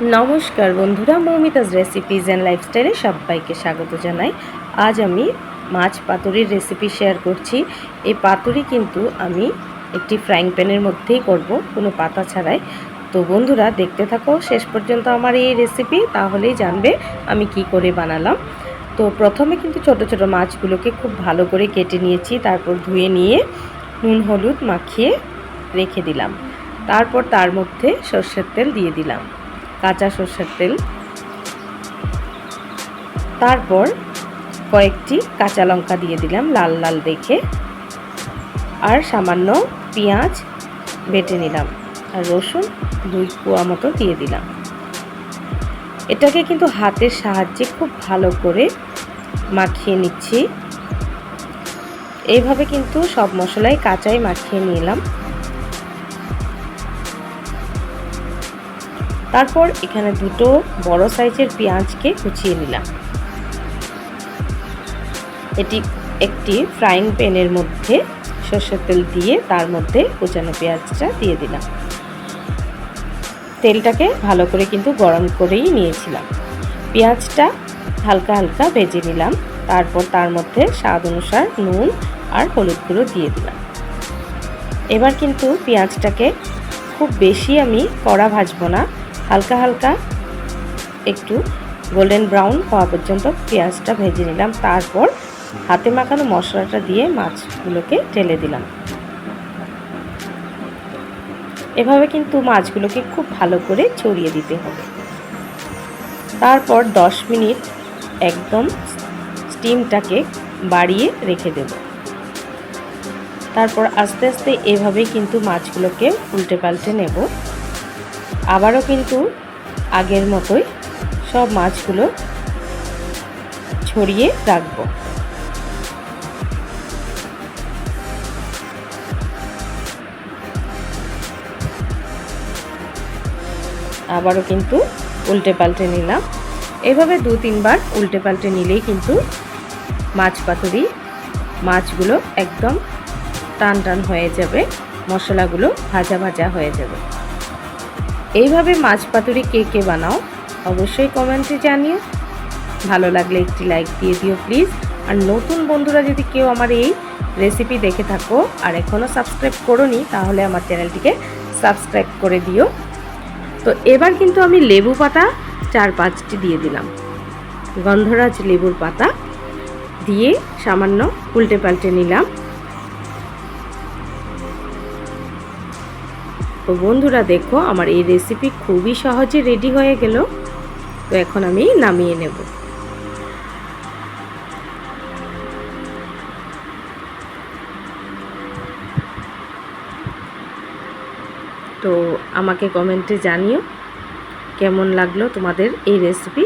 নমস্কার বন্ধুরা মৌমিতাজ recipes and লাইফস্টাইলে সবাইকে স্বাগত জানাই। আজ আমি মাছ পাতুরির রেসিপি শেয়ার করছি। এই পাতুরি কিন্তু আমি একটি ফ্রাইং প্যানের মধ্যেই করব, কোনো পাতা ছাড়াই। তো বন্ধুরা, দেখতে থাকো, শেষ পর্যন্ত আমার এই রেসিপি তাহলেই জানবে আমি কি করে বানালাম। তো প্রথমে কিন্তু ছোট ছোট মাছগুলোকে খুব ভালো করে কেটে নিয়েছি, তারপর ধুয়ে নিয়ে নুন, হলুদ মাখিয়ে রেখে দিলাম। তারপর তার মধ্যে সর্ষের তেল দিয়ে দিলাম। কাঁচা সর্ষের তেল। তারপর কয়েকটি কাঁচা লঙ্কা দিয়ে দিলাম লাল লাল দেখে। আর সামান্য পেঁয়াজ বেটে নিলাম আর রসুন দুই কুয়া মতো দিয়ে দিলাম। এটাকে কিন্তু হাতের সাহায্যে খুব ভালো করে মাখিয়ে নিচ্ছি। এইভাবে কিন্তু সব মশলাই কাঁচাই মাখিয়ে নিলাম। তারপর এখানে দুটো বড় সাইজের পেঁয়াজকে কুচিয়ে নিলাম। এটি একটি ফ্রাইং প্যানের মধ্যে সর্ষের তেল দিয়ে তার মধ্যে কুচানো পেঁয়াজটা দিয়ে দিলাম। তেলটাকে ভালো করে কিন্তু গরম করেই নিয়েছিলাম। পেঁয়াজটা হালকা হালকা ভেজে নিলাম। তারপর তার মধ্যে স্বাদ অনুসার নুন আর হলুদ গুঁড়ো দিয়ে দিলাম। এবার কিন্তু পেঁয়াজটাকে খুব বেশি আমি কড়া ভাজবো না। হালকা হালকা একটু গোল্ডেন ব্রাউন হওয়া পর্যন্ত পেঁয়াজটা ভেজে নিলাম। তারপর হাতে মাখানো মশলাটা দিয়ে মাছগুলোকে ঢেলে দিলাম। এভাবে কিন্তু মাছগুলোকে খুব ভালো করে ছড়িয়ে দিতে হবে। তারপর 10 মিনিট একদম স্টিমটাকে বাড়িয়ে রেখে দেব। তারপর আস্তে আস্তে এভাবেই কিন্তু মাছগুলোকে উল্টে পাল্টে নেব। আবারও কিন্তু আগের মতোই সব মাছগুলো ছড়িয়ে রাখব। আবারও কিন্তু উল্টে পাল্টে নিলাম। এভাবে দু তিনবার উল্টে পাল্টে নিলেই কিন্তু মাছ পাতুরি মাছগুলো একদম টান টান হয়ে যাবে, মশলাগুলো ভাজা ভাজা হয়ে যাবে। এইভাবে মাছ পাতুরি কে কে বানাও, অবশ্যই কমেন্টে জানিও। ভালো লাগলে একটি লাইক দিয়ে দিও প্লিজ। আর নতুন বন্ধুরা যদি কেউ আমার এই রেসিপি দেখে থাকো আর এখনও সাবস্ক্রাইব করোনি, তাহলে আমার চ্যানেলটিকে সাবস্ক্রাইব করে দিও। তো এবার কিন্তু আমি লেবু পাতা চার পাঁচটি দিয়ে দিলাম। গন্ধরাজ লেবুর পাতা দিয়ে সামান্য উল্টে পাল্টে নিলাম। তো বন্ধুরা দেখো, আমার এই রেসিপি খুবই সহজে রেডি হয়ে গেল। তো এখন আমি নামিয়ে নেব। তো আমাকে কমেন্টে জানিও, কেমন লাগল তোমাদের এই রেসিপি